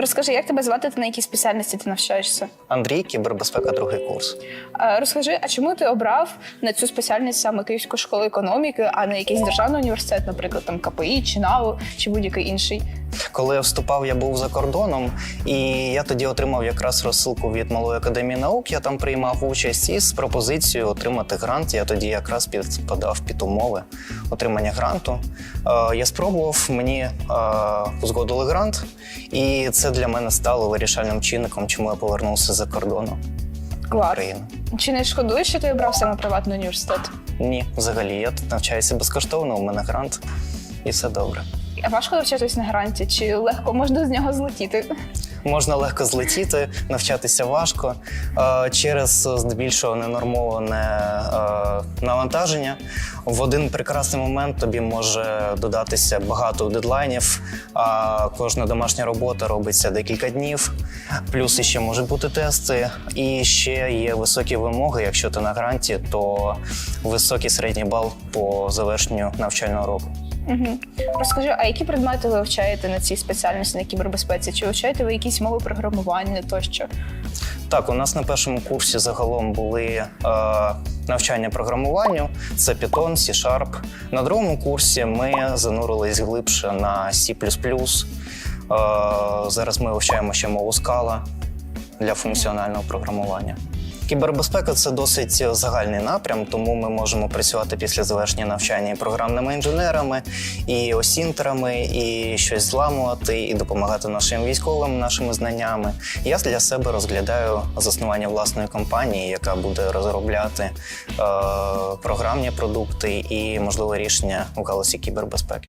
Розкажи, як тебе звати та на якій спеціальності ти навчаєшся? Андрій, кібербезпека, другий курс. Розкажи, а чому ти обрав на цю спеціальність саме Київську школу економіки, а не якийсь державний університет, наприклад, там КПІ чи НАУ, чи будь-який інший? Коли я вступав, я був за кордоном, і я тоді отримав якраз розсилку від Малої академії наук. Я там приймав участь із пропозицією отримати грант. Я тоді якраз підпадав під умови отримання гранту. Е, Я спробував, мені е, узгодили грант, і це для мене стало вирішальним чинником, чому я повернувся за кордону Клас. України. Чи не шкодуєш, що ти обрав саме приватний університет? Ні, взагалі я тут навчаюся безкоштовно. У мене грант, і все добре. Важко навчатись на гранті, чи легко можна з нього злетіти? Можна легко злетіти, навчатися важко Е, через здебільшого ненормоване е, навантаження. В один прекрасний момент тобі може додатися багато дедлайнів, а кожна домашня робота робиться декілька днів. Плюс ще можуть бути тести, і ще є високі вимоги. Якщо ти на гранті, то високий середній бал по завершенню навчального року. Угу. Розкажи, а які предмети ви вивчаєте на цій спеціальності на кібербезпеці? Чи вивчаєте ви якісь мови програмування тощо? Так, у нас на першому курсі загалом були е, навчання програмуванню, це Python, C-Sharp. На другому курсі ми занурились глибше на C++. Е, зараз ми вивчаємо ще мову Scala для функціонального програмування. Кібербезпека це досить загальний напрям, тому ми можемо працювати після завершення навчання і програмними інженерами, і осінтерами, і щось зламувати, і допомагати нашим військовим нашими знаннями. Я для себе розглядаю заснування власної компанії, яка буде розробляти е, програмні продукти і можливе рішення у галузі кібербезпеки.